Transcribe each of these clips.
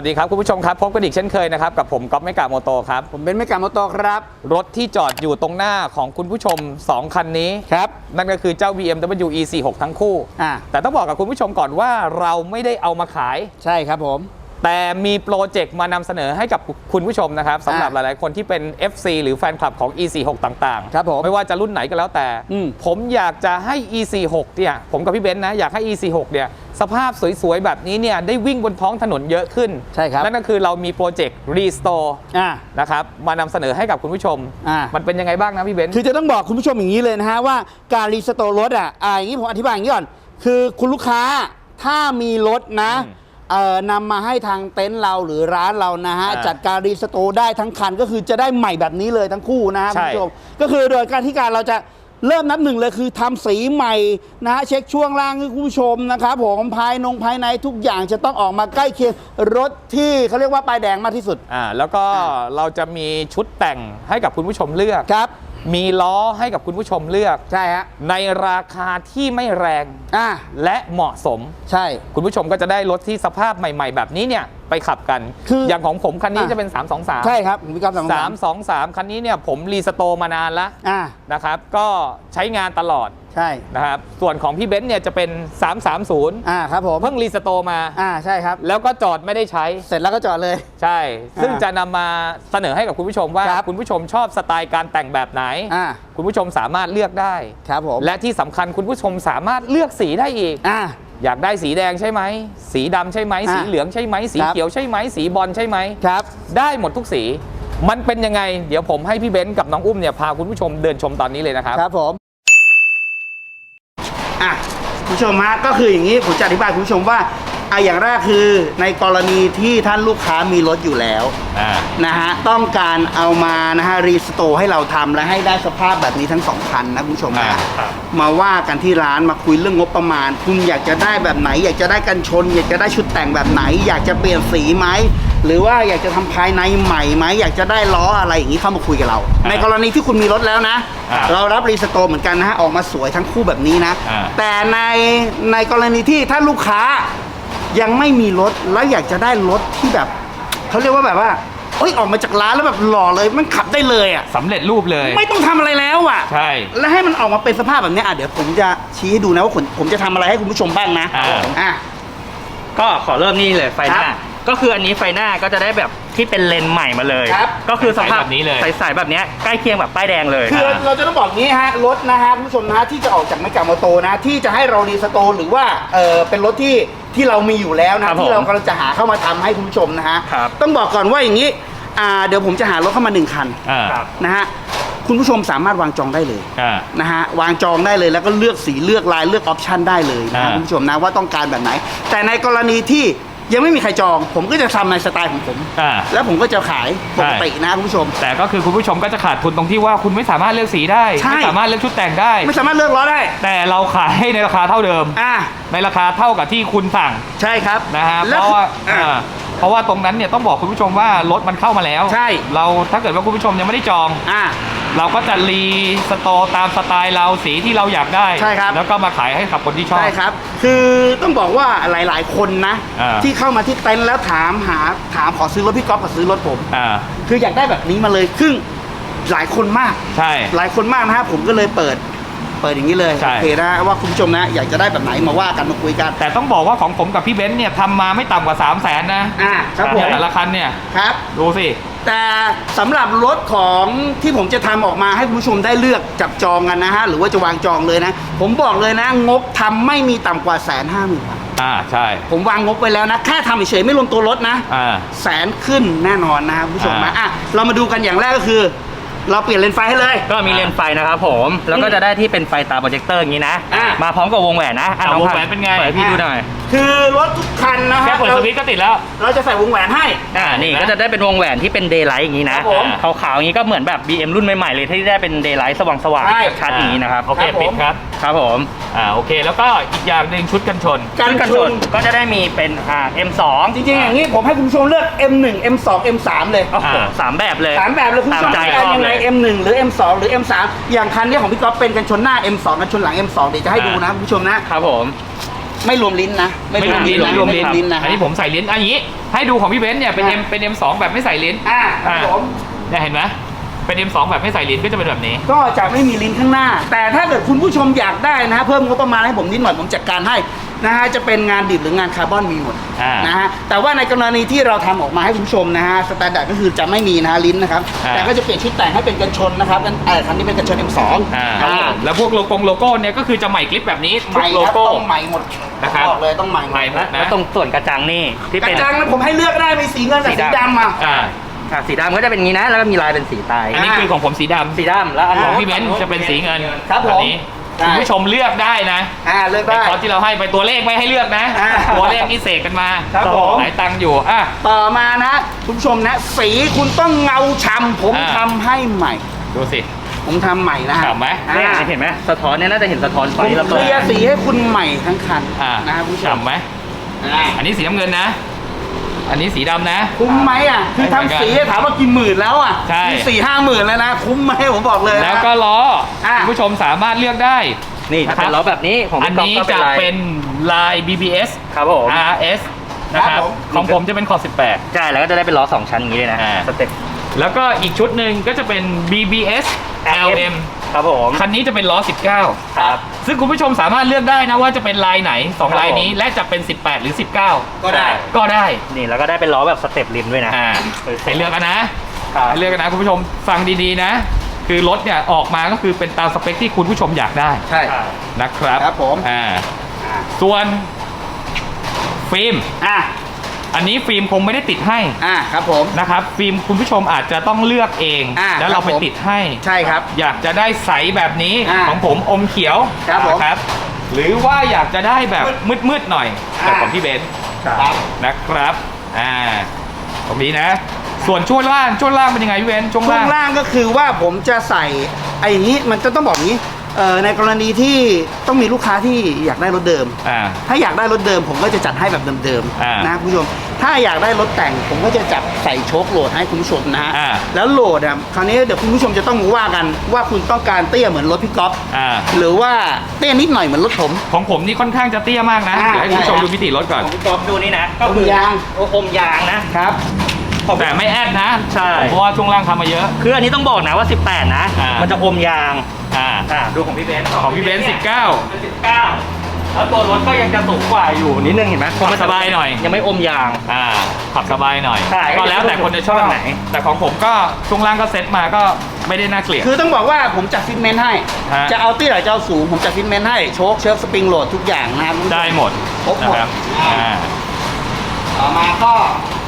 วัสดีครับ คุณผู้ชมครับ พบกันอีกเช่นเคยนะครับ กับผมก๊อฟไม่กาโมโตครับ ผมเป็นไม่กามโตครับ รถที่จอดอยู่ตรงหน้าของคุณผู้ชม 2 คันนี้ ครับ นั่นก็คือเจ้า BMW E46 ทั้งคู่อ่าแต่ต้องบอกกับคุณผู้ชมก่อนว่าเราไม่ได้เอามาขาย ใช่ครับผม แต่มีโปรเจกต์มานำเสนอให้กับคุณผู้ชมนะครับสำหรับหอ่าลายๆ คนที่เป็น FC หรือแฟนคลับของ E46 ต่างๆ ครับผมไม่ว่าจะรุ่นไหนก็แล้วแต่ อืม ผมอยากจะให้ E46 เนี่ยผมกับพี่เบนซ์นะอยากให้ E46 เนี่ยสภาพสวยๆ แบบนี้เนี่ยได้วิ่งบนท้องถนนเยอะขึ้นใช่ครับ นั่นก็คือเรามีโปรเจกต์ Restore อ่า นะครับมานำเสนอให้กับคุณผู้ชม อ่ามันเป็นยังไงบ้างนะพี่เบนซ์ คือจะต้องบอกคุณผู้ชมอย่างนี้เลยนะฮะว่าการรีสโตร์รถอะอ่าอย่างนี้ผมอธิบายอย่างนี้ก่อน คือคุณลูกค้าถ้ามีรถนะ เอ่อนำมาให้ทางเต็นท์เราหรือร้านเรานะฮะ อ่าจัดการรีสโตร์ได้ทั้งคันก็คือจะได้ใหม่แบบนี้เลยทั้งคู่นะฮะใช่คุณผู้ชมก็คือโดยการที่การเราจะเริ่มนับหนึ่งเลยคือทำสีใหม่นะฮะเช็คช่วงล่างให้คุณผู้ชมนะครับผมภายนงภายในทุกอย่างจะต้องออกมาใกล้เคียงรถที่เขาเรียกว่าป้ายแดงมากที่สุด อ่าแล้วก็เราจะมีชุดแต่งให้กับคุณผู้ชมเลือก ครับ มีล้อให้กับคุณผู้ชมเลือก ใช่ฮะในราคาที่ไม่แรงอ่าและเหมาะสม ใช่ คุณผู้ชมก็จะได้รถที่สภาพใหม่ ๆ แบบนี้เนี่ยไปขับกันคืออย่างของผมคันนี้อะ จะเป็น 323 ใช่ครับผมพี่ก๊อฟสอง323คันนี้เนี่ยผมรีสโตร์มานานแล้วอ่านะครับ ก็ใช้งานตลอด ใช่นะครับส่วนของพี่เบนซ์เนี่ยจะเป็น 330 อ่าครับผมเพิ่งรีสโตร์มา อ่าใช่ครับ แล้วก็จอดไม่ได้ใช้ เสร็จแล้วก็จอดเลย ใช่ ซึ่งอ่าจะนำมาเสนอให้กับคุณผู้ชมว่า ครับคุณผู้ชมชอบสไตล์การแต่งแบบไหน อ่า คุณผู้ชมสามารถเลือกได้ ครับผมและที่สำคัญคุณผู้ชมสามารถเลือกสีได้อีก อ่า อยากได้สีแดงใช่ไหม สีดำใช่ไหม อะสีเหลืองใช่ไหม สีครับ เขียวใช่ไหม สีบอลใช่ไหม ครับ ได้หมดทุกสี มันเป็นยังไง เดี๋ยวผมให้พี่เบนซ์กับน้องอุ้มเนี่ยพาคุณผู้ชมเดินชมตอนนี้เลยนะครับ ครับผม อะคุณผู้ชมฮะก็คืออย่างนี้ผมจะอธิบายคุณผู้ชมว่า อะอย่างแรกคือในกรณีที่ท่านลูกค้ามีรถอยู่แล้วอ่า นะฮะต้องการเอามานะฮะรีสโตร์ให้เราทำและให้ได้สภาพแบบนี้ทั้งสองคันนะคุณผู้ชมอ่านะครับ มาว่ากันที่ร้านมาคุยเรื่องงบประมาณ คุณอยากจะได้แบบไหน อยากจะได้กันชน อยากจะได้ชุดแต่งแบบไหน อยากจะเปลี่ยนสีไหมหรือว่าอยากจะทำภายในใหม่ไหมอยากจะได้ล้ออะไรอย่างนี้เข้ามาคุยกับเรา อ่าในกรณีที่คุณมีรถแล้วนะ อ่าเรารับรีสโตร์เหมือนกันนะฮะออกมาสวยทั้งคู่แบบนี้นะ อ่า แต่ในในกรณีที่ถ้าลูกค้า ยังไม่มีรถแล้วอยากจะได้รถที่แบบเขาเรียกว่าแบบว่าเอ้ยออกมาจากร้านแล้วแบบหล่อเลยมันขับได้เลยอะสำเร็จรูปเลย ไม่ต้องทำอะไรแล้วอะใช่แล้วให้มันออกมาเป็นสภาพแบบเนี้ยอะเดี๋ยวผมจะชี้ให้ดูนะว่าผมผมจะทำอะไรให้คุณผู้ชมบ้างนะอ่า อะ ก็ขอเริ่มนี่เลยไฟหน้า ครับก็คืออันนี้ไฟหน้าก็จะได้แบบที่เป็นเลนส์ใหม่มาเลย ครับ ก็คือสภาพใสๆแบบนี้เลย ใสๆแบบเนี้ยใกล้เคียงแบบป้ายแดงเลยคือเราเราจะต้องบอกงี้ฮะรถนะฮะคุณผู้ชมนะที่จะออกจากไม่กาโมโตนะ ที่จะให้เรารีสโตร์หรือว่าเออเป็นรถที่ ที่เรามีอยู่แล้วนะครับผมที่เรากำลังจะหาเข้ามาทำให้คุณผู้ชมนะฮะครับ ต้องบอกก่อนว่าอย่างนี้อ่าเดี๋ยวผมจะหารถเข้ามาหนึ่งคันอ่าครับ นะฮะคุณผู้ชมสามารถวางจองได้เลย อ่า นะฮะวางจองได้เลยแล้วก็เลือกสีเลือกลายเลือกออปชันได้เลยนะฮะอ่าคุณผู้ชมนะว่าต้องการแบบไหน แต่ในกรณีที่ ยังไม่มีใครจอง ผมก็จะทำในสไตล์ของผม อ่า แล้วผมก็จะขายปกตินะคุณผู้ชม แต่ก็คือคุณผู้ชมก็จะขาดทุนตรงที่ว่าคุณไม่สามารถเลือกสีได้ ใช่ ไม่สามารถเลือกชุดแต่งได้ ไม่สามารถเลือกล้อได้ แต่เราขายให้ในราคาเท่าเดิม อ่า ในราคาเท่ากับที่คุณสั่งใช่ครับนะฮะเพแล้วราะว่าอ่า อ่าเพราะว่าตรงนั้นเนี่ยต้องบอกคุณผู้ชมว่ารถมันเข้ามาแล้วใช่ เราถ้าเกิดว่าคุณผู้ชมยังไม่ได้จอง อ่า เราก็จะรีสโตร์ตามสไตล์เราสีที่เราอยากได้ ใช่ครับ แล้วก็มาขายให้กับคนที่ชอบ ใช่ครับ คือต้องบอกว่าหลายๆ คนนะ อ่า ที่เข้ามาที่เต็นท์แล้วถามหาถามขอซื้อรถพี่ก๊อฟขอซื้อรถผม อ่าคืออยากได้แบบนี้มาเลยซึ่งหลายคนมาก ใช่ หลายคนมากนะฮะผมก็เลยเปิด เปิดอย่างนี้เลยใช่ โอเคนะฮะว่าคุณผู้ชมนะอยากจะได้แบบไหนมาว่ากันมาคุยกันแต่ต้องบอกว่าของผมกับพี่เบนซ์เนี่ยทำมาไม่ต่ำกว่า 3 0 0แสนนะอ่าครับผมเนี่ยแต่ละคันเนี่ย ครับ ดูสิ แต่สำหรับรถของที่ผมจะทำออกมาให้คุณผู้ชมได้เลือกจับจองกันนะฮะหรือว่าจะวางจองเลยนะ ผมบอกเลยนะ งบทำไม่มีต่ำกว่าแสนห้าหมื่นบาทอ่าใช่ ผมวางงบไว้แล้วนะแค่ทำเฉยๆไม่รวมตัวรถนะ อ่า แสนขึ้นแน่นอนนะครับคุณผู้ชมนะอ่าอะเรามาดูกันอย่างแรกก็คือ เราเปลี่ยนเลนส์ไฟให้เลย ก็มีเลนส์ไฟนะครับผม แล้วก็จะได้ที่เป็นไฟตาโปรเจคเตอร์อย่างนี้นะ อะมาพร้อมกับวงแหวนนะอะอะองวงพัแหวนเป็นไง เปิดให้พี่ดูหน่อย คือรถทุกคันนะแค่ฮะเปิดเราสวิตช์ก็ติดแล้ว เราจะใส่วงแหวนให้ อ่านี่ก็จะได้เป็นวงแหวนที่เป็นเดย์ไลท์อย่างนี้นะครับผมขาวๆอย่างนี้ก็เหมือนแบบ BM รุ่นใหม่ๆเลยที่ได้เป็นเดย์ไลท์สว่างใช่ ๆชัดๆอย่างนี้นะครับโอเคครับผม ปิดครับครับผมอ่าโอเคแล้วก็อีกอย่างหนึ่งชุดกันชน กันกันชชนนก็จะได้มีเป็นอ่า M2 จริงๆ อย่างนี้ผมให้คุณผู้ชมเลือก M1 M2 M3 เลยโอ้โหอ่า สามแบบเลยสามแบบเลยคุณผู้ชมตามใจต้องการชอบยังเลไงย M1 หรือ M2 หรือ M3 อย่างคันเนี้ของพี่ก๊อฟเป็นกันชนหน้า M2 กันชนหลัง M2 เดี๋ยวจะให้ดูนะคุณผู้ชมนะ ครับผม ไม่รวมลิ้นนะไม่รวมลิ้นนะไม่รวมลิ้นลิ้นนะอันนี้ผมใส่ลิ้นอันนี้ ให้ดูของพี่เบนซ์เนี่ยเป็นอะ M เป็น M2 แบบไม่ใส่ลิ้นอ่าครับผมเนี่ยเห็นไหมเป็น M2 แบบไม่ใส่ลิ้นก็จะเป็นแบบนี้ ก็จะไม่มีลิ้นข้างหน้า แต่ถ้าเกิดคุณผู้ชมอยากได้นะฮะเพิ่มงบประมาณให้ผมนิดหน่อยผมจัดการให้ นะฮะจะเป็นงานดิบหรืองานคาร์บอนมีหมดอ่านนะฮะแต่ว่าในกรณีที่เราทำออกมาให้คุณผู้ชมนะฮะสแตนดาร์ดก็คือจะไม่มีนะฮะลิ้นนะครับอ่า แต่ก็จะเปลี่ยนชุดแต่งให้เป็นกันชนนะครับกันเออคันนี้เป็นกันชน M2 อ่าอ่าแล้วพวกโลโก้โลโก้เนี่ยก็คือจะใหม่คลิปแบบนี้ใหทุม่กโลครับโก้ ต้องใหม่หมดนะครับบอกเลยต้องใหม่หมใหม่ดหมดนะ แล้วตรงส่วนกระจังนี่ที่กเป็ระนจังนะผมให้เลือกได้มีสีเงินกับสีสีดำดำมาอ่าอ่าสีดำก็จะเป็นอย่างนี้นะ แล้วก็มีลายเป็นสีตายอันนี้คือของผมสีดำสีดำแล้วอันของนู้นพี่เบนซ์จะเป็นสีเงินครับผม อันนี้ ได้ คุณผู้ชมเลือกได้นะอ่าเลือกไอ้ได้ คอร์สที่เราให้ไปตัวเลขไม่ให้เลือกนะ อ่าตัวเลขนี่เสกกันมาครับผม หลายตังค์อยู่อะ ต่อมานะ คุณผู้ชมนะ สีคุณต้องเงาฉ่ำผมอ่า ทำให้ใหม่ ดูสิ ผมทำใหม่นะฮะฉ่ำไหม อ่าเนี่ยเห็นไหมสะท้อนเนี่ยน่าจะเห็นสะท้อนไฟผมแล้วเคก็ลียร์สีให้คุณใหม่ทั้งคันอ่านะครับคุณผู้ชมฉ่ำไหมอ่า อันนี้สีน้ำเงินนะ อันนี้สีดำนะ คุ้มไหมอะ คือทำสีถามว่ากี่หมื่นแล้วอะใช่ มีสี่ห้าหมื่นแล้วนะ คุ้มไหมผมบอกเลยนะ แล้วก็ล้ออาคุณผู้ชมสามารถเลือกได้ นี่จะเป็นล้อแบบนี้ของอันพี่ก๊อฟนี้ก็เป็นจะลายเป็นลาย BBS ครับผม RS นะครับของผมจะเป็นคอร์ใช่แล้วก็จะได้เป็นล้อสองชั้นอย่างนี้เลยนะ อ่า สเต็ป18 แล้วก็อีกชุดหนึ่งก็จะเป็น BBS LM ครับผมคันนี้จะเป็นล้อ 19 ครับ ซึ่งคุณผู้ชมสามารถเลือกได้นะว่าจะเป็นลายไหนครับ2ลายนี้ผมและจะเป็น 18 หรือ 19 ก็ได้ ก็ได้ นี่แล้วก็ได้เป็นล้อแบบสเต็ปริมด้วยนะอ่าเออให้เลือกกันนะครับให้เลือกกันนะ คุณผู้ชมฟังดีๆนะ คือรถเนี่ยออกมาก็คือเป็นตามสเปคที่คุณผู้ชมอยากได้ ใช่ใช่นะครับ ครับผม อ่า ส่วนฟิล์ม อะ อันนี้ฟิล์มคงไม่ได้ติดให้อะครับผม นะครับฟิล์มคุณผู้ชมอาจจะต้องเลือกเอง อ่าแล้วเราครับไปผม ติดให้ ใช่ครับ อยากจะได้ใสแบบนี้อ่าของผมอมเขียวครับผมนะครับ หรือว่าอยากจะได้แบบมืดๆหน่อยแบบอ่าของพี่เบนซ์ครับ นะครับอ่าตรงนี้นะ ส่วนช่วงล่างช่วงล่างเป็นยังไงพี่เบนซ์ช่วงช่วล่างงล่างก็คือว่าผมจะใส่ไอ้อย่างนี้มันจะต้องบอกอย่างนี้ เอ่อในกรณีที่ต้องมีลูกค้าที่อยากได้รถเดิม อ่า ถ้าอยากได้รถเดิมผมก็จะจัดให้แบบเดิมอ่าๆนะคุณผู้ชม ถ้าอยากได้รถแต่งผมก็จะจับใส่โชคโหลดให้คุณผู้ชมนะฮะอ่า แล้วโหลดอะคราวนี้เดี๋ยวคุณผู้ชมจะต้องว่ากันว่าคุณต้องการเตี้ยเหมือนรถพี่ก๊อฟอ่า หรือว่าเตี้ยนิดหน่อยเหมือนรถผม ของผมนี่ค่อนข้างจะเตี้ยมากนะ อ่า เดี๋ยวให้คุณผู้ชมดูมิติรถก่อน ของพี่ก๊อฟดูนี่นะ ก็อมคือยางอมยางนะครับแต่ไม่แอดนะใช่เพราะว่าช่วงล่างทำมาเยอะ คืออันนี้ต้องบอกนะว่า 18 นะ อ่ามั มันจะอมยาง อ่าอ่าดูของพี่เบนซ์ของพี่เบนซ์ย19เป็น19แล้วตัวรถก็ยังจะสูงกว่าอยู่นิดนึงเห็นไหมขับสบายหน่อย ยังไม่อมยาง อ่า ขับสบายหน่อย ใช่ก็แล้วแต่คนจะชอบชอบไหน แต่ของผมก็ช่วงล่างก็เซ็ตมาก็ไม่ได้น่าเกลียด คือต้องบอกว่าผมจัดฟิตเมนต์ให้ฮะจะเอาเตี้ยหรือจะเอาสูง ผมจัดฟิตเมนต์ให้ โชคเชิร์ฟสปริงโหลดทุกอย่างนะครับคุณผู้ชมได้หมดครบหมดนะครับอ่าต่อมาก็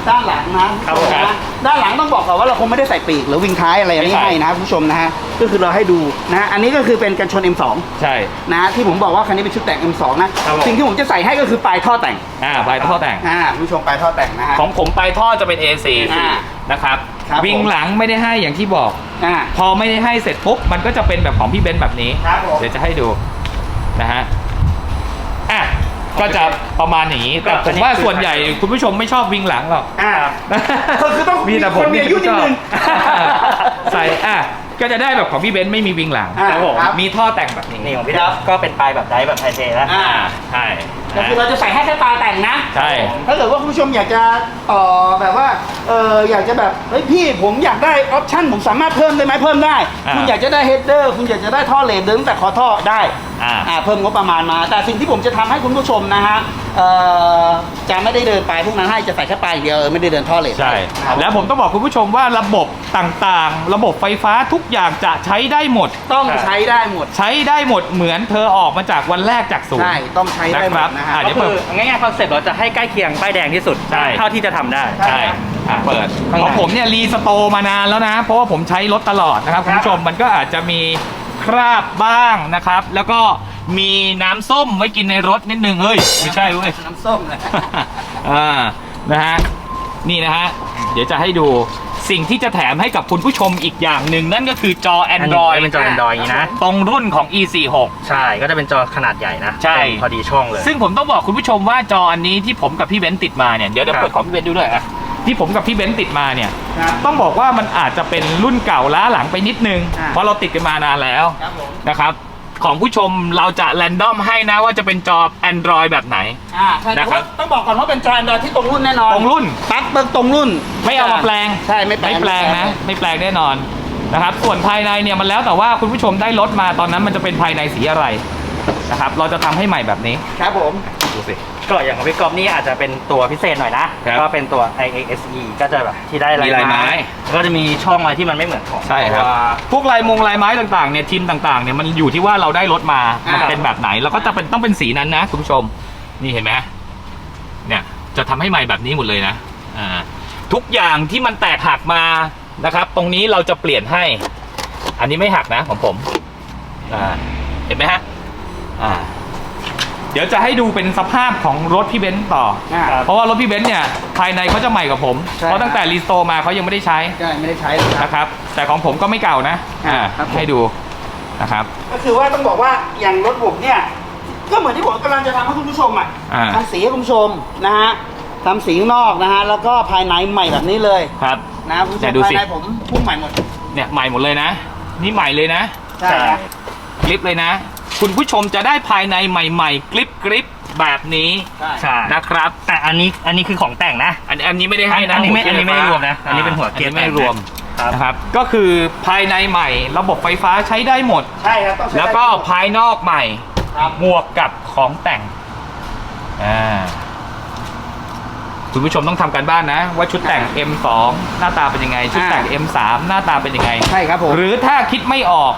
ด้านหลังนะครับผมนะด้านหลังต้องบอกก่อนว่าเราคงไม่ได้ใส่ปีกหรือวิงท้ายอะไรอย่างนี้ไม่ใส่ให้นะครับคุณผู้ชมนะฮะก็คือเราให้ดูนะฮะอันนี้ก็คือเป็นกันชน M2 ใช่ นะฮะที่ผมบอกว่าคันนี้เป็นชุดแต่ง M2 นะครับผม สิ่งที่ผมจะใส่ให้ก็คือปลายท่อแต่งอ่าปลายท่อแต่ง อ่าคุณผู้ชมปลายท่อแต่งนะฮะ ของผมปลายท่อจะเป็น AC อ่านะครับ ครับวิงผมหลังไม่ได้ให้อย่างที่บอก อ่า พอไม่ได้ให้เสร็จปุ๊บ มันก็จะเป็นแบบของพี่เบนซ์แบบนี้ ครับผม เดี๋ยวจะให้ดูนะฮะอะ ก็จะประมาณอย่างนี้ แต่ผมว่าส่วนใหญ่คุณผู้ชมไม่ชอบวิงหลังหรอกอ่าก็คือต้องมีแต่ผมมีคนมีอายุที่ชอบนิดนึงใส่อะก็จะได้แบบของพี่เบนซ์ไม่มีวิงหลังอ่าครับผมครับมีท่อแต่งแบบนี้ นี่ของพี่ดับก็เป็นปลายแบบไดฟ์แบบไทเทนะอ่าใช่ ก็คือเราจะใส่ให้แค่ปลายแต่งนะ ใช่ ถ้าเกิดว่าคุณผู้ชมอยากจะต่อแบบว่าเอออยากจะแบบเฮ้ยพี่ผมอยากได้ออปชั่นผมสามารถเพิ่มได้ไหมเพิ่มได้ อ่าคุณอยากจะได้เฮดเดอร์คุณอยากจะได้ท่อเลนเดินตั้งแต่คอท่อได้อ่า อ่าเพิ่มงบประมาณมา แต่สิ่งที่ผมจะทำให้คุณผู้ชมนะฮะเอ่อจะไม่ได้เดินไปพวกนั้นให้จะใส่แค่ปลายอย่างเดียวเออไม่ได้เดินท่อเลนใช่ครับแล้วผมต้องบอกคุณผู้ชมว่าระบบต่างๆ ระบบไฟฟ้าทุกอย่างจะใช้ได้หมด ต้องใช้ได้หมด ใช้ได้หมดเหมือนเธอออกมาจากวันแรกจากศูนย์ ใช่ ต้องใช้ได้หมนะครัดบนะฮะอ่าเดี๋ยวก็คือง่ายๆคอนเซ็ปต์เราจะให้ใกล้เคียงป้ายแดงที่สุดใช่ เท่าที่จะทำได้ ใช่ ใช่อะเปิดข้างในของผมเนี่ยรีสโตร์มานานแล้วนะ เพราะว่าผมใช้รถตลอดนะครับคุณผู้ชมมันก็อาจจะมีคราบบ้างนะครับ แล้วก็มีน้ำส้มไว้กินในรถนิดนึงเฮ้ยไม่ใช่เว้ย น้ำส้มนะ อ่านะฮะ นี่นะฮะ เดี๋ยวจะให้ดูสิ่งที่จะแถมให้กับคุณผู้ชมอีกอย่างหนึ่งนั่นก็คือจอ Android เป็นจอ Android อย่างนี้นะ ตรงรุ่นของ E46 ใช่ก็จะเป็นจอขนาดใหญ่นะใช่เป็นพอดีช่องเลย ซึ่งผมต้องบอกคุณผู้ชมว่าจออันนี้ที่ผมกับพี่เบนซ์ติดมาเนี่ย เดี๋ยวเดี๋ยวครับเปิดของพี่เบนซ์ดูด้วยอะที่ผมกับพี่เบนซ์ติดมาเนี่ยครับต้องบอกว่ามันอาจจะเป็นรุ่นเก่าล้าหลังไปนิดนึงอ่าเพราะเราติดกันมานานแล้วครับผมนะครับ ของผู้ชมเราจะแรนดอมให้นะว่าจะเป็นจอ Android แบบไหน อ่าใช่แต่นะครับ ว่าต้องบอกก่อนว่าเป็นจอ Android ที่ตรงรุ่นแน่นอนตรงรุ่น ปลั๊กเบิกตรงรุ่นไม่เอามาแปลง ใช่ไม่แปลง ไม่แปลงนะ ไม่แปลงแน่นอนนะครับ ส่วนภายในเนี่ยมันแล้วแต่ว่าคุณผู้ชมได้รถมาตอนนั้นมันจะเป็นภายในสีอะไรนะครับ เราจะทำให้ใหม่แบบนี้ครับผม ดูสิ ก็อย่างของพี่กอฟนี่อาจจะเป็นตัวพิเศษหน่อยนะ ครับก็เป็นตัว IASE ก็จะแบบที่ได้มีลายไม้ก็จะมีช่องอะไรที่มันไม่เหมือนของใช่ครับ ตัว พวกลายมงลายไม้ต่างๆเนี่ยทินต่างๆเนี่ยมันอยู่ที่ว่าเราได้รถมามันเป็นแบบไหนแล้วก็จะเป็นต้องเป็นสีนั้นนะคุณผู้ชม นี่เห็นไหมเนี่ยจะทำให้ใหม่แบบนี้หมดเลยนะอ่าทุกอย่างที่มันแตกหักมานะครับ ตรงนี้เราจะเปลี่ยนให้ อันนี้ไม่หักนะของผมอ่าเห็นไหมฮะอ่า เดี๋ยวจะให้ดูเป็นสภาพของรถพี่เบนซ์ต่อ อ่า เพราะว่ารถพี่เบนซ์เนี่ยภายในเขาจะใหม่กว่าผม ใช่ เพราะตั้งแต่รีสโตร์มาเขายังไม่ได้ใช้ใช่ไม่ได้ใช้เลยครับ นะครับ แต่ของผมก็ไม่เก่านะอ่าครับผม ให้ดูนะครับ ก็คือว่าต้องบอกว่าอย่างรถผมเนี่ย ก็เหมือนที่ผมกำลังจะทำให้คุณผู้ชมอะอ่า ทำสีให้คุณผู้ชมนะฮะทำสีข้างนอกนะฮะแล้วก็ภายในใหม่แบบนี้เลยครับ นะคุณผู้ชแต่มดูสิภายในผมพุ่งใหม่หมด เนี่ยใหม่หมดเลยนะ นี่ใหม่เลยนะใช่ครับคลิปเลยนะ คุณผู้ชมจะได้ภายในใหม่ๆคลิปกริปแบบนี้ใช่ใช่นะครับ แต่อันนี้อันนี้คือของแต่งนะ อันอันนี้ไม่ได้ให้นะอันนี้ไม่หัวเกียอันนี้ไม่ได้รวมนะอันนี้เป็นหัวเกียร์อัไม่ได้รวมครับนะครับก็คือภายในใหม่ ระบบไฟฟ้าใช้ได้หมดใช่ครับต้องใช้แล้วก็ภายนอกใหม่ครับบวกกับของแต่งอ่าคุณผู้ชมต้องทำการบ้านนะ ว่าชุดแต่ง M2 หน้าตาเป็นยังไง ชุดแต่ง M3 หน้าตาเป็นยังไง ใช่ครับผม หรือถ้าคิดไม่ออก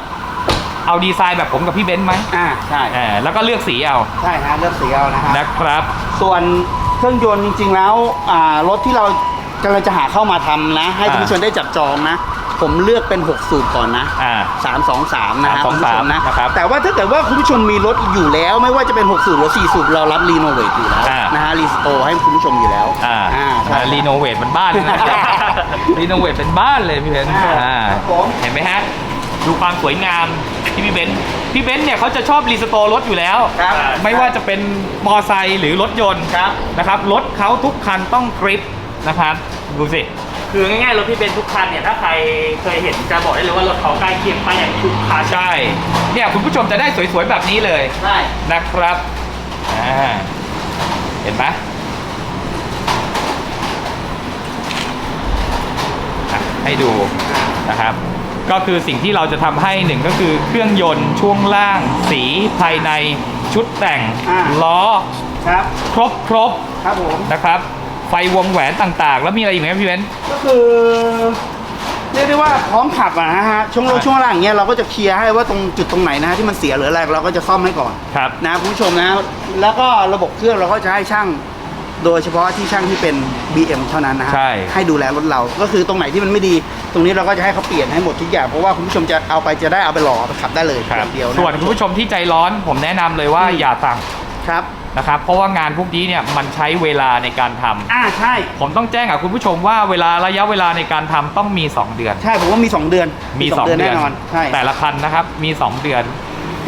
เอาดีไซน์แบบผมกับพี่เบนซ์ไหมอ่าใช่อ่าแล้วก็เลือกสีเอาใช่ฮะเลือกสีเอานะฮะนะครับ ส่วนเครื่องยนต์จริงๆแล้วอ่ารถที่เรากำลังจะหาเข้ามาทำนะ ให้คุณผู้ชมได้จับจองนะ ผมเลือกเป็น 6 สูตรก่อนนะ อ่า 323 นะฮะ323คุณผู้ชมนะนะครับแต่ว่าถ้าเกิดว่าคุณผู้ชมมีรถอยู่แล้ว ไม่ว่าจะเป็น 6 สูตรหรือ 4 สูตรเรารับรีโนเวทอยู่แล้วอ่าน นะฮะรีสโตร์ให้คุณผู้ชมอยู่แล้วอ่าใช่ รีโนเวทเป็นบ้านเลยนะ รีโนเวทเป็นบ้านเลยพี่เบนซ์อ่าอ่าครับผม เห็นไหมฮะ ดูความสวยงามที่พี่เบนซ์พี่เบนซ์เนี่ยเขาจะชอบรีสโตร์รถอยู่แล้ว ครับไม่ว่าจะเป็นมอไซค์หรือรถยนต์ครับ นะครับรถเขาทุกคันต้องกริปนะครับดูสิ คือง่ายๆรถพี่เบนซ์ทุกคันเนี่ยถ้าใครเคยเห็นจะบอกได้เลยว่ารถเขาใกล้เคียงป้ายแดงทุกคันใช่ เนี่ยคุณผู้ชมจะได้สวยๆแบบนี้เลยใช่นะครับอ่าเห็นไหมอะให้ดูนะครับ ก็คือสิ่งที่เราจะทำให้หนึ่งก็คือเครื่องยนต์ช่วงล่าง สีภายในชุดแต่งอ่าล้อครับครบครบครับผมๆนะครับ ไฟวงแหวนต่างๆ แล้วมีอะไรอีกไหมครับพี่เบนซ์ก็คือเรียกได้ว่าพร้อมขับอะนะฮะช่วงใช่ช่วงล่างอย่างเงี้ยเราก็จะเคลียร์ให้ว่าตรงจุดตรงไหนนะฮะที่มันเสียหรืออะไรเราก็จะซ่อมให้ก่อนครับนะคุณผู้ชมนะแล้วก็ระบบเครื่องเราก็จะให้ช่าง โดยเฉพาะที่ช่างที่เป็น BM เท่านั้นนะฮะใช่ ให้ดูแลรถเรา ก็คือตรงไหนที่มันไม่ดี ตรงนี้เราก็จะให้เขาเปลี่ยนให้หมดทุกอย่าง เพราะว่าคุณผู้ชมจะเอาไปจะได้เอาไปหล่อเอาไปขับได้เลยอย่างเดียวนะ ส่วนคุณผู้ชมที่ใจร้อนผมแนะนำเลยว่าอืม อย่าสั่งครับ นะครับ เพราะว่างานพวกนี้เนี่ยมันใช้เวลาในการทำอ่าใช่ ผมต้องแจ้งกับคุณผู้ชมว่าเวลาระยะเวลาในการทำต้องมี 2 เดือน ใช่ผมว่ามี 2 เดือนมีส2เดือนแน่นอน ใช่ แต่ละคันนะครับมี 2 เดือน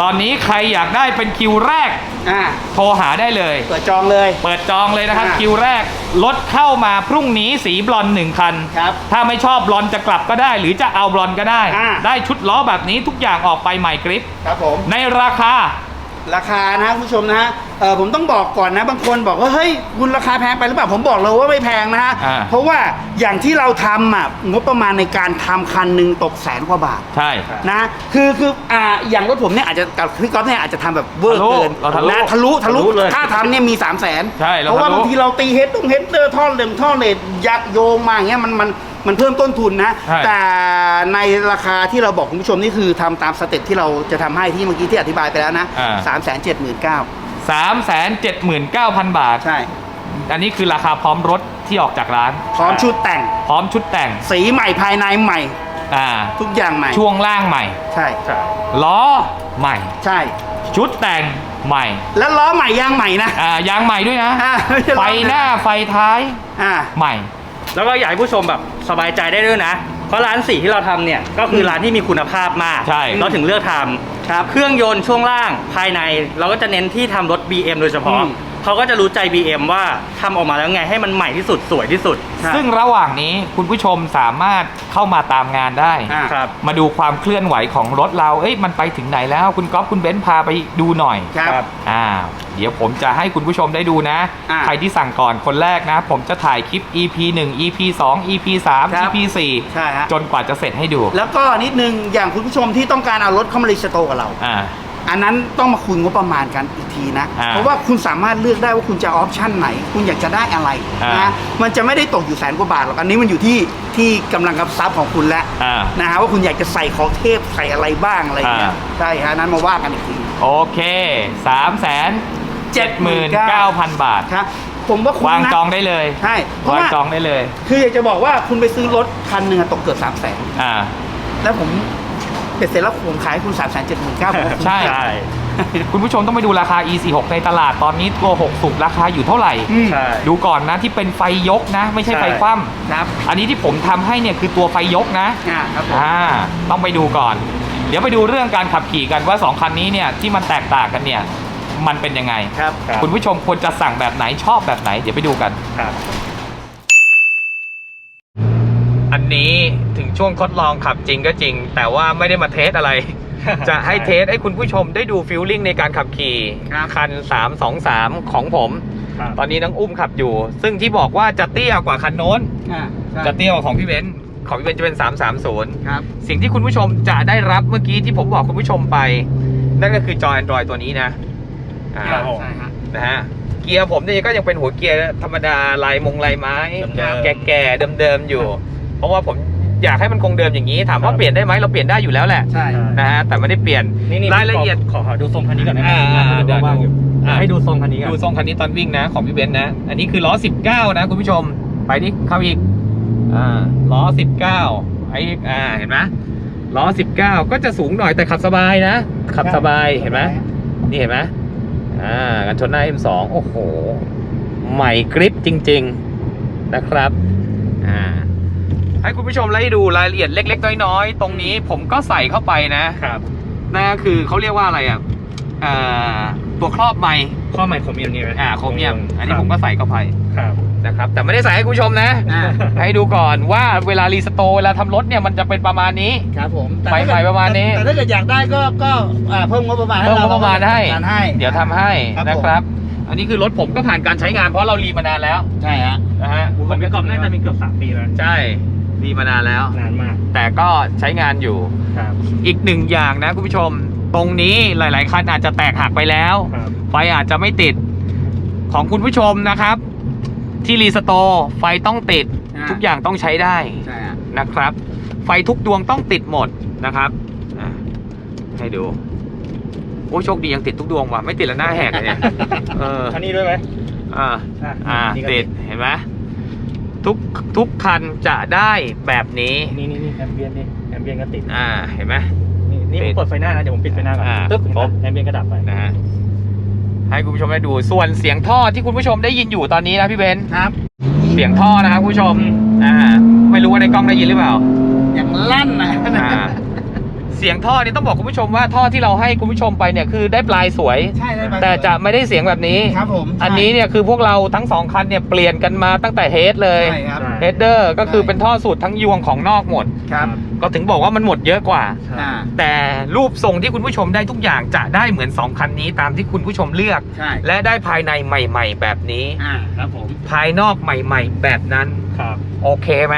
ตอนนี้ใครอยากได้เป็นคิวแรก อ่าโทรหาได้เลย เปิดจองเลย เปิดจองเลยนะครับอ่าคิวแรกรถเข้ามาพรุ่งนี้สีบลอนด์หนึ่งคัน ครับถ้าไม่ชอบบลอนด์จะกลับก็ได้ หรือจะเอาบลอนด์ก็ได้ อ่า ได้ชุดล้อแบบนี้ทุกอย่างออกไปใหม่กริป ครับผม ในราคา ราคานะคุณผู้ชมนะฮะเออผมต้องบอกก่อนนะ บางคนบอกว่าเฮ้ยคุณราคาแพงไปหรือเปล่าผมบอกเลยว่าไม่แพงนะฮะอ่า เพราะว่าอย่างที่เราทำอะงบประมาณในการทำคันหนึ่งตกแสนกว่าบาท ใช่ นะคือคืออ่าอย่างรถผมเนี่ยอาจจะกับพี่ก๊อฟเนี่ยอาจจะทำแบบเวอร์ทะลุเกินเราทะลุนะทะลุทะลุทะลุเลยถ้าทำเนี่ยมี 3 0 0แสนใช่เราเพราะว่าทะลุ บางทีเราตีเฮดต้องเฮดเดอร์ท่อเหลมท่อเลดยักโยงมาอย่างเงี้ยมันมัน มันเพิ่มต้นทุนนะ ใช่ แต่ในราคาที่เราบอกคุณผู้ชมนี่คือทำตามสเต็ปที่เราจะทำให้ที่เมื่อกี้ที่อธิบายไปแล้วนะสามแสนเจ็ดหมื่นเก้าสามแสนเจ็ดหมื่นเก้าพันบาท ใช่ อันนี้คือราคาพร้อมรถที่ออกจากร้านพร้อมชุดแต่งพร้อมชุดแต่งสีใหม่ภายในใหม่ อ่าทุกอย่างใหม่ช่วงล่างใหม่ ใช่ ใช่ ล้อใหม่ ใช่ ชุดแต่งใหม่แล้วล้อใหม่ยางใหม่นะ อ่ายางใหม่ด้วยนะ อ่าไม่ใช่ล้ไฟอหน้าไฟท้ายอ่า ใหม่ แล้วก็อยากให้ผู้ชมแบบ สบายใจได้ด้วยนะ เพราะร้านสีที่เราทำเนี่ยก็คือร้านที่มีคุณภาพมากใช่ เราถึงเลือกทำครับเครื่องยนต์ช่วงล่างภายใน เราก็จะเน้นที่ทำรถ BM โดยเฉพาะ อืม เขาก็จะรู้ใจ BM ว่าทำออกมาแล้วไงให้มันใหม่ที่สุดสวยที่สุดครับซึ่งระหว่างนี้คุณผู้ชมสามารถเข้ามาตามงานได้ อ่า ครับ มาดูความเคลื่อนไหวของรถเรา เอ้ยมันไปถึงไหนแล้ว คุณก๊อฟคุณเบนซ์พาไปดูหน่อยครับอ่าเดี๋ยวผมจะให้คุณผู้ชมได้ดูนะ อ่าใครที่สั่งก่อนคนแรกนะ ผมจะถ่ายคลิป EP 1 EP 2 EP 3ครับ EP ใช่ฮะ4จนกว่าจะเสร็จให้ดูแล้วก็นิดนึงอย่างคุณผู้ชมที่ต้องการเอารถเข้ามารีสโตร์กับเรา อ่า อันนั้นต้องมาคุยงบประมาณกันอีกทีนะ อ่าเพราะว่าคุณสามารถเลือกได้ว่าคุณจะออปชั่นไหน คุณอยากจะได้อะไรอ่านนะมันจะไม่ได้ตกอยู่แสนกว่าบาทหรอกอันนี้มันอยู่ที่ที่กำลังกับทรัพย์ของคุณแล้วอ่านะฮะว่าคุณอยากจะใส่ของเทพใส่อะไรบ้างอะไรอย่างเงี้ยอ่า ใช่ฮะนั้นมาว่ากันอีกที โอเค3 7 9 0 0 0 บาท ครับผมว่าคุณวางนะจองได้เลย ใช่เพราะวางว่าจองได้เลย คืออยากจะบอกว่าคุณไปซื้อรถคันหนึ่งอะตกเกือบสามแสนอ่า แล้วผม เบ็ดเสร็จแล้วผมขายให้คุณสามแสนเจ็ดหมื่นเก้าใช่ ใช่ คุณผู้ชมต้องไปดูราคา e46 ในตลาดตอนนี้ตัว6สุกราคาอยู่เท่าไหร่ใช่ ดูก่อนนะที่เป็นไฟยกนะ ไม่ใช่ใช่ไฟคว่ครับำอันนี้ที่ผมทำให้เนี่ยคือตัวไฟยกนะ อ่าครับผม อ่าต้องไปดูก่อน เดี๋ยวไปดูเรื่องการขับขี่กันว่า 2 คันนี้เนี่ยที่มันแตกต่างกันเนี่ยมันเป็นยังไง ครับ ครับ คุณผู้ชมควรจะสั่งแบบไหนชอบแบบไหน เดี๋ยวไปดูกัน ครับ อันนี้ถึงช่วงทดลองขับจริงก็จริง แต่ว่าไม่ได้มาเทสอะไร จะให้เทสให้คุณผู้ชมได้ดูฟิลลิ่งในการขับขี่ครับคัน 323 ของผม ครับ ตอนนี้น้องอุ้มขับอยู่ ซึ่งที่บอกว่าจะเตี้ยกว่าคันโน้น อ่าใช่จะเตี้ยกว่าของพี่เบนซ์ของพี่เบนซ์จะเป็น 330 ครับ สิ่งที่คุณผู้ชมจะได้รับเมื่อกี้ที่ผมบอกคุณผู้ชมไป นั่นก็คือจอ Android ตัวนี้นะอ่าครับผม ใช่ฮะ นะฮะเกียร์ผมเนี่ยก็ยังเป็นหัวเกียร์ธรรมดาลายมงลายไม้เดิมๆ แก่ๆเดิมๆอยู่เพ ราะว่าผมอยากให้มันคงเดิมอย่างนี้ ถามว่าครับเปลี่ยนได้ไหมเราเปลี่ยนได้อยู่แล้วแหละใช่นะฮะแต่ไม่ได้เปลี่ยนนี่นี่รายละเอียดขอขอดูทรงคันนี้ก่อนได้ไหมอ่าอ่าเดี๋ยวว่างๆอยู่อ่าให้ดูทรงคันนี้ก่อนดูทรงคันนี้ตอนวิ่งนะของพี่เบนซ์นะ อันนี้คือล้อ 19 นะคุณผู้ชมไปดิเข้าอีกอ่าล้อ 19ไอ้อ่าเห็นไหมล้อ 19 ก็จะสูงหน่อยแต่ขับสบายนะ ขับสบายเห็นไหมนี่เห็นไหมอ่ากันชนหน้า M2 โอ้โห ใหม่กริปจริง ๆ นะครับ อ่า ให้คุณผู้ชมไล่ดูรายละเอียดเล็ก ๆ น้อยๆตรงนี้ผมก็ใส่เข้าไปนะครับนั่นก็คือเขาเรียกว่าอะไรอะอ่าตัวครอบไมค์ข้อใหม่โครเมียมนี่ไหมอ่าโครเมียม อันนี้ผมก็ใส่เข้าไปครับ นะครับแต่ไม่ได้ใส่ให้คุณผู้ชมนะ อ่าให้ดูก่อนว่าเวลารีสโตร์เวลาทำรถเนี่ยมันจะเป็นประมาณนี้ ครับผมไฟไฟประมาณนี้แต่ถ้าเกิดอยากได้ก็ก็อ่าเพิ่มงบประมาณให้เพิ่มเรางบประมาณให้จัดการให้ เดี๋ยวทำให้ครับผม นะครับ อันนี้คือรถผมก็ผ่านการใช้งานเพราะเรารีมานานแล้วใช่ฮะนะฮะผมกับกอมน่าจะมีเกือบสามปีแล้ว ใช่ รีมานานแล้ว นานมากแต่ก็ใช้งานอยู่ ครับ อีกหนึ่งอย่างนะคุณผู้ชม ตรงนี้หลาย ๆคันอาจจะแตกหักไปแล้ว ครับไฟอาจจะไม่ติดของคุณผู้ชมนะครับ ที่รีสโตร์ไฟต้องติดอ่า ทุกอย่างต้องใช้ได้ใช่ฮะนะครับ ไฟทุกดวงต้องติดหมดนะครับอะให้ดูโอ้ยโชคดียังติดทุกดวงว่ะไม่ติดแล้วหน้าแหกเลยเนี่ยเออคันนี้ด้วยไหมอ่า อะอ่านี่ก็ติดเห็นไหม ทุกทุกคันจะได้แบบนี้ นี่นี่นี่แอมเบียนนี่แอมเบียนก็ติดอ่าเห็นไหม นี่นี่ติผดมเปิดไฟหน้านะ เดี๋ยวผมปิดไฟหน้าก่อนอ่าตึ๊บเห็นครปะบแอมเบียนก็ดับไปนะฮะให้คุณผู้ชมได้ดูส่วนเสียงท่อที่คุณผู้ชมได้ยินอยู่ตอนนี้นะพี่เบนซ์ครับเสียงท่อนะครับคุณผู้ชมอ่าไม่รู้ว่าในกล้องได้ยินหรือเปล่าอย่างลั่นนะ อ่า เสียงท่อนี่ต้องบอกคุณผู้ชมว่าท่อที่เราให้คุณผู้ชมไปเนี่ยคือได้ปลายสวย ใช่ได้ไปแต่จะไม่ได้เสียงแบบนี้ ครับผมอันนี้เนี่ยคือพวกเราทั้งสองคันเนี่ยเปลี่ยนกันมาตั้งแต่เฮดเลยใช่ครับเฮดเดอร์ก็คือเป็นท่อสูตรทั้งยวงของนอกหมดครับก็ถึงบอกว่ามันหมดเยอะกว่าอ่าแต่รูปทรงที่คุณผู้ชมได้ทุกอย่างจะได้เหมือน 2 คันนี้ตามที่คุณผู้ชมเลือกใช่และได้ภายในใหม่ ๆ แบบนี้อ่าครับผมภายนอกใหม่ ๆ แบบนั้นครับโอเคไหม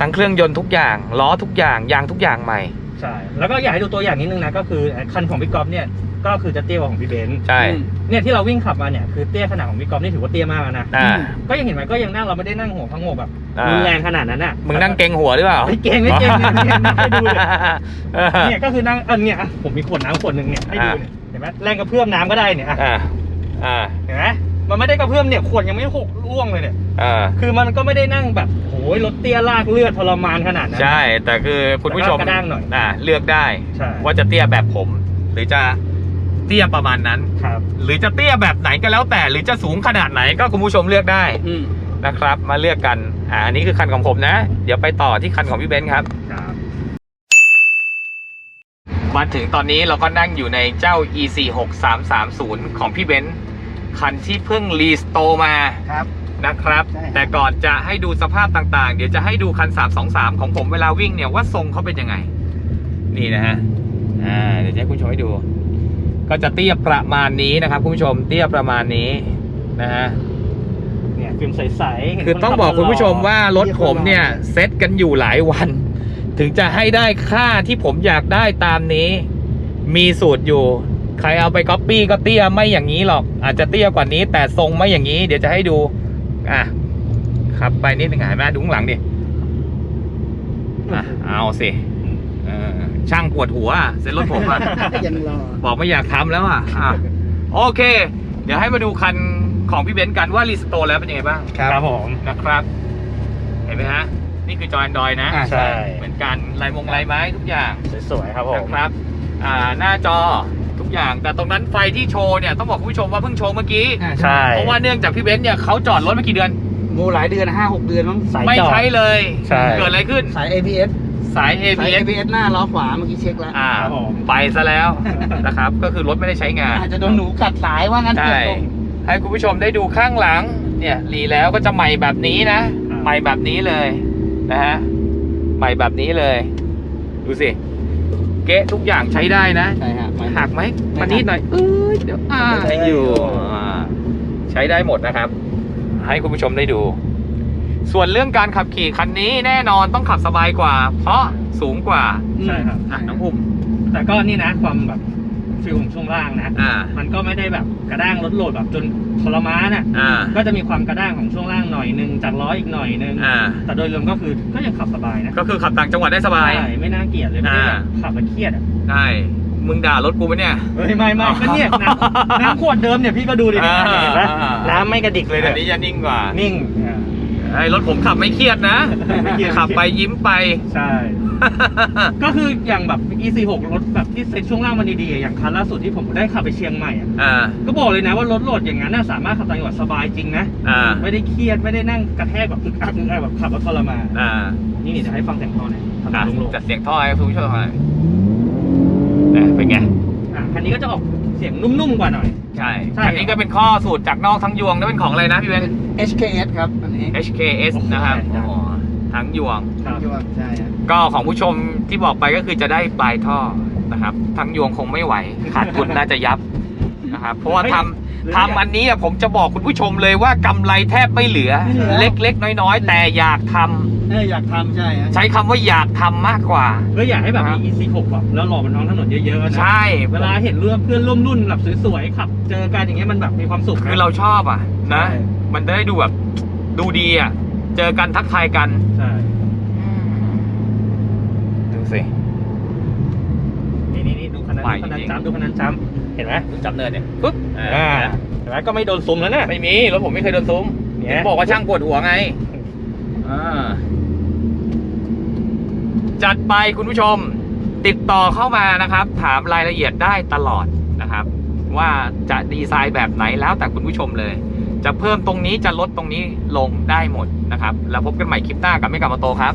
ทั้งเครื่องยนต์ทุกอย่างล้อทุกอย่างยางทุกอย่างใหม่ ใช่แล้วก็อยากให้ดูตัวอย่างนิดนึงนะก็คือคันของพี่ก๊อฟเนี่ยก็คือจะเตี้ยกว่าของพี่เบนซ์ใช่อืมเนี่ยที่เราวิ่งขับมาเนี่ยคือเตี้ยขนาดของพี่ก๊อฟนี่ถือว่าเตี้ยมากแล้วนะอ่า ก็ยังเห็นไหมก็ยังนั่งเราไม่ได้นั่งหัวพังโงกแบบอ่ารุรุนแรงขนาดนั้นน่ะมึงนั่งเกรงหัวหรือเปล่าไม่เก่งไม่เก่งเนี่ยเนี่ยนั่งให้ดูเลยเออเนี่ยก็คือนั่งเออเนี่ยอะผมมีขวดน้ำขวดหนึ่งเนี่ยให้ดูเนี่ยเห็นไหมแรงกระเพื่อมน้ำก็ได้เนี่ยอะอ่าอ่า เห็นไหม มันไม่ได้กระเพื่อมเนี่ยขวดยังไม่หกร่วงเลยเนี่ยอ่าคือมันก็ไม่ได้นั่งแบบโอ้ยรถเตี้ยลากเลือดทรมานขนาดนั้น ใช่ แต่คือคุณผู้ชมแต่ก็กระด้างหน่อยอ่าเลือกได้ ใช่ ว่าจะเตี้ยแบบผม หรือจะเตี้ยประมาณนั้น ครับหรือจะเตี้ยแบบไหนก็แล้วแต่ หรือจะสูงขนาดไหนก็คุณผู้ชมเลือกได้อืมนะครับ มาเลือกกันอ่าอันนี้คือคันของผมนะ เดี๋ยวไปต่อที่คันของพี่เบนซ์ครับ ครับมาถึงตอนนี้เราก็นั่งอยู่ในเจ้า EC 6 3 3 0ของพี่เบนซ์ คันที่เพิ่งรีสโตร์มาครับ นะครับ ใช่ครับ แต่ก่อนจะให้ดูสภาพต่างๆ เดี๋ยวจะให้ดูคัน 323 ของผมเวลาวิ่งเนี่ยว่าทรงเขาเป็นยังไง นี่นะฮะ อ่า เดี๋ยวจะให้คุณผู้ชมให้ดู ก็จะเตี้ยประมาณนี้นะครับคุณผู้ชม เตี้ยประมาณนี้นะฮะ เนี่ยฟิล์มใสๆเห็นคือต้องบอกคุณผู้ชมว่ารถผมเนี่ยเซ็ตกันอยู่หลายวัน ถึงจะให้ได้ค่าที่ผมอยากได้ตามนี้ มีสูตรอยู่ ใครเอาไปก๊อปปี้ก็เตี้ยไม่อย่างนี้หรอก อาจจะเตี้ยกว่านี้ แต่ทรงไม่อย่างนี้ เดี๋ยวจะให้ดูอะขับไปนิดหนึ่งหายไหมดูข้างหลังดิอะเอาสิเออช่างปวดหัวอะเซ็นรถผมอะ ยังรอบอกไม่อยากทำแล้วอะอะ โอเค เดี๋ยวให้มาดูคันของพี่เบนซ์กันว่ารีสโตร์แล้วเป็นยังไงบ้างครับผมนะครับ เห็นไหมฮะ นี่คือจอ Android นะ อ่าใช่ เหมือนกันลายมงลายไม้ทุกอย่างสวยๆครับผมนะครับ อ่าหน้าจอทุ กอย่าง แต่ตรงนั้นไฟที่โชว์เนี่ยต้องบอกคุณผู้ชมว่าเพิ่งโชว์เมื่อกี้ อ่าใช่ เพราะว่าเนื่องจากพี่เบนซ์เนี่ยเขาจอดรถมากี่เดือน โมหลายเดือนห้าหกเดือนมั้งสายไม่จอด ใช้เลย ใช่ เกิดอะไรขึ้น สาย ABS สาย สาย ABS ABS หน้าล้อขวาเมื่อกี้เช็คแล้ว อ่าครับผม ไปซะแล้วนะครับ ก็คือรถไม่ได้ใช้งาน อาจจะโดนหนูกัดสายว่างั้นเถใช่ อะให้คุณผู้ชมได้ดูข้างหลัง เนี่ยรีแล้วก็จะใหม่แบบนี้นะ ครับ ใหม่แบบนี้เลยนะฮะ ใหม่แบบนี้เลย ดูสิ เก๊ะทุกอย่างใช้ได้นะ ใช่ฮะมัน หักไหมไม่หักมานิดหน่อยเอ้ยเดี๋ยวอ่าไม่ได้อยู่อ่าใช้ได้หมดนะครับ ให้คุณผู้ชมได้ดู ส่วนเรื่องการขับขี่คันนี้แน่นอนต้องขับสบายกว่า เพราะสูงกว่าใช่ครับ อะน้องภูมิแต่ก็นี่นะความแบบฟิลของช่วงล่างนะ อ่า มันก็ไม่ได้แบบกระด้างรถโหลดแบบจนทรมานอะ อ่า ก็จะมีความกระด้างของช่วงล่างหน่อยหนึงจากล้ออีกหน่อยหนึง อ่า แต่โดยรวมก็คือก็ยังขับสบายนะก็คือขับต่างจังหวัดได้สบาย ใช่ไม่น่าเกลียดเลยไม่ได้แบบอ่าขับแล้วเครียดอะใช่ มึงด่ารถกูปะเนี่ยเฮ้ยไม่ไม่ก็เนี่ยน้ำน้ำขวดเดิมเนี่ยพี่ก็ดูดิอ่า เห็นปะอ่าน้ำไม่กระดิกเลยอัเนี่ยนนี้จะนิ่งกว่านิ่งอ่า ไอ้รถผมขับไม่เครียดนะ ไม่เครียด ขับไปยิ้มไป ใช่ ก็คืออย่างแบบ E46 รถแบบที่เซ็ตช่วงล่างมันดีๆอะอย่างคันล่าสุดที่ผมได้ขับไปเชียงใหม่อะอ่า ก็บอกเลยนะว่ารถโหลดอย่างนั้นน่ะสามารถขับต่างจังหวัดสบายจริงนะ อ่า ไม่ได้เครียดไม่ได้นั่งกระแทกแบบอึกอักอึกอักแบบขับรถทรมานอ่านี่นี่จะให้ฟังเสียงท่อหน่อยขับอะลงลงจัดเสียงท่อให้คุณผู้ชมหน่อย นะเป็นไง อะคันนี้ก็จะออกเสียงนุ่มๆกว่าหน่อย ใช่ใช่ อันนี้ก็เป็นข้อสูตรจากนอกทั้งยวงแล้วเป็นของอะไรนะพี่เบน HKS ครับอันนี้ HKS โอ้โหนะครับใช่อ๋อทั้งยวง ครับที่ว่าใช่ฮะก็ของผู้ชมที่บอกไปก็คือจะได้ปลายท่อนะครับ ทั้งยวงคงไม่ไหว ขาดทุนน่าจะยับนะครับ เพราะว่าทำทำอันนี้อะผมจะบอกคุณผู้ชมเลยว่ากำไรแทบไม่เหลือ เล็กๆ น้อยๆ แต่อยากทำ เอออยากทำใช่ฮะใช้คำว่าอยากทำมากกว่า ก็อยากให้แบบครับมี E46 แบบแล้วหล่อบนท้องถนนเยอะๆนะใช่เวลาเห็นเรื่องเพื่อนร่วมรุ่นแบบสวยๆขับ เจอกันอย่างเงี้ยมันแบบมีความสุขนะ คือเราชอบอะ นะ ใช่ มันจะได้ดูแบบดูดีอะ เจอกันทักทายกัน ใช่ดูสิ นี่นี่นี่ดูคันนั้นใหม่ดูคันนั้นจริงจ้ำดูคันนั้นจ้ำเห็นไหมจับเนินเนี่ยปุ๊บอ่าห็นไหมก็ไม่โดนซุมแล้วเนี่ยไม่มีรถผมไม่เคยโดนซุ้มเนี่ยเห็นบอกว่าช่างปวดหัวไงอ่า จัดไปคุณผู้ชมติดต่อเข้ามานะครับ ถามรายละเอียดได้ตลอดนะครับ ว่าจะดีไซน์แบบไหนแล้วแต่คุณผู้ชมเลย จะเพิ่มตรงนี้จะลดตรงนี้ลงได้หมดนะครับ แล้วพบกันใหม่คลิปหน้ากับไม่กับมาโตครับ